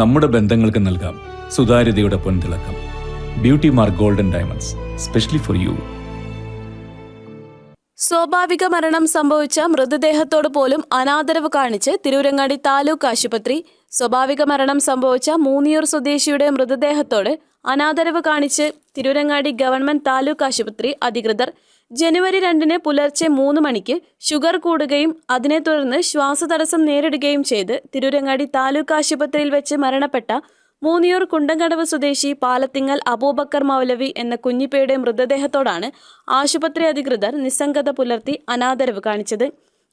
നമ്മുടെ ബന്ധങ്ങൾക്ക് നൽകാം സുതാര്യതയുടെ പൊൻതിളക്കം. Beauty mark golden diamonds specially for you സ്വാഭാവിക മരണം സംഭവിച്ച മൃതദേഹത്തോട് പോലും അനാദരവ് കാണിച്ച് തിരൂരങ്ങാടി താലൂക്ക് ആശുപത്രി. സ്വാഭാവിക മരണം സംഭവിച്ച മൂന്നിയൂർ സ്വദേശിയുടെ മൃതദേഹത്തോട് അനാദരവ് കാണിച്ച് തിരൂരങ്ങാടി ഗവൺമെന്റ് താലൂക്ക് ആശുപത്രി അധികൃതർ ജനുവരി രണ്ടിന് പുലർച്ചെ മൂന്ന് മണിക്ക് ഷുഗർ കൂടുകയും അതിനെ തുടർന്ന് ശ്വാസതടസ്സം നേരിടുകയും ചെയ്ത് തിരൂരങ്ങാടി താലൂക്ക് ആശുപത്രിയിൽ വെച്ച് മരണപ്പെട്ട മൂന്നിയൂർ കുണ്ടങ്കടവ് സ്വദേശി പാലത്തിങ്ങൽ അബൂബക്കർ മൗലവി എന്ന കുഞ്ഞിപ്പയുടെ മൃതദേഹത്തോടാണ് ആശുപത്രി അധികൃതർ നിസ്സംഗത പുലർത്തി അനാദരവ് കാണിച്ചത്.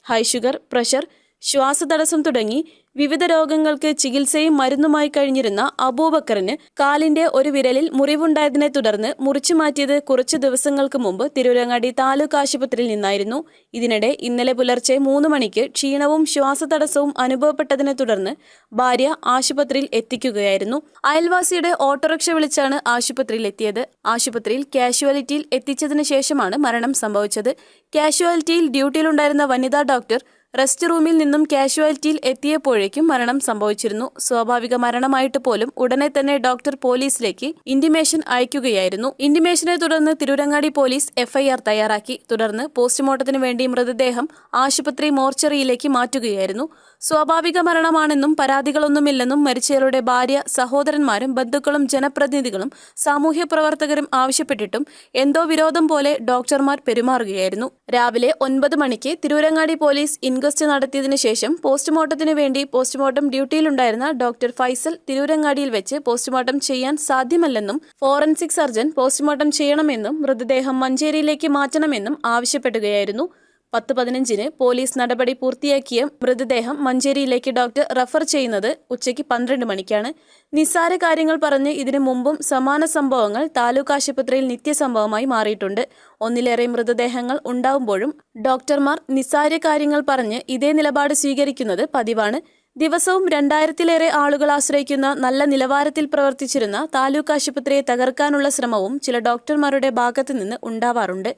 ഹൈ ഷുഗർ പ്രഷർ ശ്വാസതടസ്സം തുടങ്ങി വിവിധ രോഗങ്ങൾക്ക് ചികിത്സയും മരുന്നുമായി കഴിഞ്ഞിരുന്ന അബൂബക്കറിന് കാലിന്റെ ഒരു വിരലിൽ മുറിവുണ്ടായതിനെ തുടർന്ന് മുറിച്ചു മാറ്റിയത് കുറച്ചു ദിവസങ്ങൾക്ക് മുമ്പ് തിരൂരങ്ങാടി താലൂക്ക് ആശുപത്രിയിൽ നിന്നായിരുന്നു. ഇതിനിടെ ഇന്നലെ പുലർച്ചെ മൂന്ന് മണിക്ക് ക്ഷീണവും ശ്വാസതടസ്സവും അനുഭവപ്പെട്ടതിനെ തുടർന്ന് ഭാര്യ ആശുപത്രിയിൽ എത്തിക്കുകയായിരുന്നു. അയൽവാസിയുടെ ഓട്ടോറിക്ഷ വിളിച്ചാണ് ആശുപത്രിയിൽ എത്തിയത്. ആശുപത്രിയിൽ കാഷ്വാലിറ്റിയിൽ എത്തിച്ചതിന് ശേഷമാണ് മരണം സംഭവിച്ചത്. കാഷ്വാലിറ്റിയിൽ ഡ്യൂട്ടിയിലുണ്ടായിരുന്ന വനിതാ ഡോക്ടർ റെസ്റ്റ് റൂമിൽ നിന്നും കാഷ്വാലിറ്റിയിൽ എത്തിയപ്പോഴേക്കും മരണം സംഭവിച്ചിരുന്നു. സ്വാഭാവിക മരണമായിട്ട് പോലും ഉടനെ തന്നെ ഡോക്ടർ പോലീസിലേക്ക് ഇന്റിമേഷൻ അയക്കുകയായിരുന്നു. ഇന്റിമേഷനെ തുടർന്ന് തിരുരങ്ങാടി പോലീസ് എഫ്ഐആർ തയ്യാറാക്കി. തുടർന്ന് പോസ്റ്റ്മോർട്ടത്തിന് വേണ്ടി മൃതദേഹം ആശുപത്രി മോർച്ചറിയിലേക്ക് മാറ്റുകയായിരുന്നു. സ്വാഭാവിക മരണമാണെന്നും പരാതികളൊന്നുമില്ലെന്നും മരിച്ചവരുടെ ഭാര്യ സഹോദരന്മാരും ബന്ധുക്കളും ജനപ്രതിനിധികളും സാമൂഹ്യ പ്രവർത്തകരും ആവശ്യപ്പെട്ടിട്ടും എന്തോ വിരോധം പോലെ ഡോക്ടർമാർ പെരുമാറുകയായിരുന്നു. രാവിലെ ഒൻപത് മണിക്ക് തിരൂരങ്ങാടി പോലീസ് ഇൻക്വസ്റ്റ് നടത്തിയതിനു ശേഷം പോസ്റ്റ്മോർട്ടത്തിന് വേണ്ടി പോസ്റ്റ്മോർട്ടം ഡ്യൂട്ടിയിലുണ്ടായിരുന്ന ഡോക്ടർ ഫൈസൽ തിരൂരങ്ങാടിയിൽ വെച്ച് പോസ്റ്റ്മോർട്ടം ചെയ്യാൻ സാധ്യമല്ലെന്നും ഫോറൻസിക് സർജൻ പോസ്റ്റ്മോർട്ടം ചെയ്യണമെന്നും മൃതദേഹം മഞ്ചേരിയിലേക്ക് മാറ്റണമെന്നും ആവശ്യപ്പെടുകയായിരുന്നു. പത്ത് പതിനഞ്ചിന് പോലീസ് നടപടി പൂർത്തിയാക്കിയ മൃതദേഹം മഞ്ചേരിയിലേക്ക് ഡോക്ടർ റഫർ ചെയ്യുന്നത് ഉച്ചയ്ക്ക് പന്ത്രണ്ട് മണിക്കാണ്. നിസ്സാര കാര്യങ്ങൾ പറഞ്ഞ് ഇതിനു മുമ്പും സമാന സംഭവങ്ങൾ താലൂക്ക് ആശുപത്രിയിൽ നിത്യസംഭവമായി മാറിയിട്ടുണ്ട്. ഒന്നിലേറെ മൃതദേഹങ്ങൾ ഉണ്ടാവുമ്പോഴും ഡോക്ടർമാർ നിസ്സാര കാര്യങ്ങൾ പറഞ്ഞ് ഇതേ നിലപാട് സ്വീകരിക്കുന്നത് പതിവാണ്. ദിവസവും രണ്ടായിരത്തിലേറെ ആളുകൾ ആശ്രയിക്കുന്ന നല്ല നിലവാരത്തിൽ പ്രവർത്തിച്ചിരുന്ന താലൂക്ക് ആശുപത്രിയെ തകർക്കാനുള്ള ശ്രമവും ചില ഡോക്ടർമാരുടെ ഭാഗത്തു നിന്ന് ഉണ്ടാവാറുണ്ട്.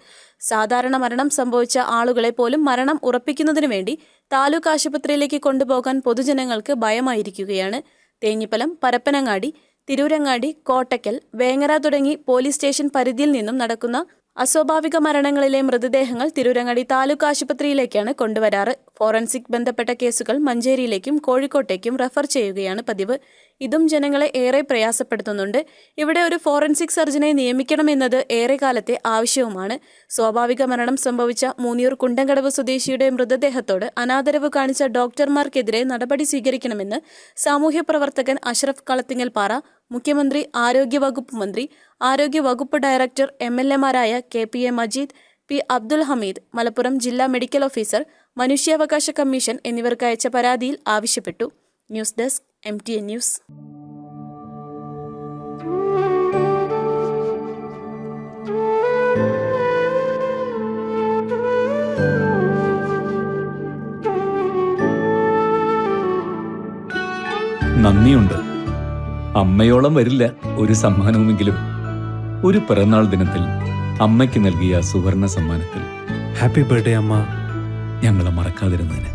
സാധാരണ മരണം സംഭവിച്ച ആളുകളെ പോലും മരണം ഉറപ്പിക്കുന്നതിനു വേണ്ടി താലൂക്ക് ആശുപത്രിയിലേക്ക് കൊണ്ടുപോകാൻ പൊതുജനങ്ങൾക്ക് ഭയമായിരിക്കുകയാണ്. തേഞ്ഞിപ്പലം പരപ്പനങ്ങാടി തിരൂരങ്ങാടി കോട്ടക്കൽ വേങ്ങര തുടങ്ങി പോലീസ് സ്റ്റേഷൻ പരിധിയിൽ നിന്നും നടക്കുന്ന അസ്വാഭാവിക മരണങ്ങളിലെ മൃതദേഹങ്ങൾ തിരൂരങ്ങാടി താലൂക്ക് ആശുപത്രിയിലേക്കാണ് കൊണ്ടുവരാറ്. ഫോറൻസിക് ബന്ധപ്പെട്ട കേസുകൾ മഞ്ചേരിയിലേക്കും കോഴിക്കോട്ടേക്കും റഫർ ചെയ്യുകയാണ് പതിവ്. ഇതും ജനങ്ങളെ ഏറെ പ്രയാസപ്പെടുത്തുന്നുണ്ട്. ഇവിടെ ഒരു ഫോറൻസിക് സർജനെ നിയമിക്കണമെന്നത് ഏറെ കാലത്തെ ആവശ്യവുമാണ്. സ്വാഭാവിക മരണം സംഭവിച്ച മൂന്നിയൂർ കുണ്ടങ്കടവ് സ്വദേശിയുടെ മൃതദേഹത്തോട് അനാദരവ് കാണിച്ച ഡോക്ടർമാർക്കെതിരെ നടപടി സ്വീകരിക്കണമെന്ന് സാമൂഹ്യ പ്രവർത്തകൻ അഷ്റഫ് കളത്തിങ്ങൽ പാറ മുഖ്യമന്ത്രി ആരോഗ്യവകുപ്പ് മന്ത്രി ആരോഗ്യ വകുപ്പ് director M L എമാരായ K P A Majeed P Abdul Hameed Malappuram ജില്ലാ മെഡിക്കൽ ഓഫീസർ മനുഷ്യാവകാശ കമ്മീഷൻ എന്നിവർക്ക് അയച്ച പരാതിയിൽ ആവശ്യപ്പെട്ടു. News desk M T N news നന്ദിയുണ്ട്. അമ്മയോളം വരില്ല ഒരു സമ്മാനവുമെങ്കിലും. ഒരു പിറന്നാൾ ദിനത്തിൽ അമ്മയ്ക്ക് നൽകിയ സുവർണ സമ്മാനത്തിൽ. ഹാപ്പി ബർത്ത്ഡേ അമ്മ. ഞങ്ങളെ മറക്കാതിരുന്നതിന്.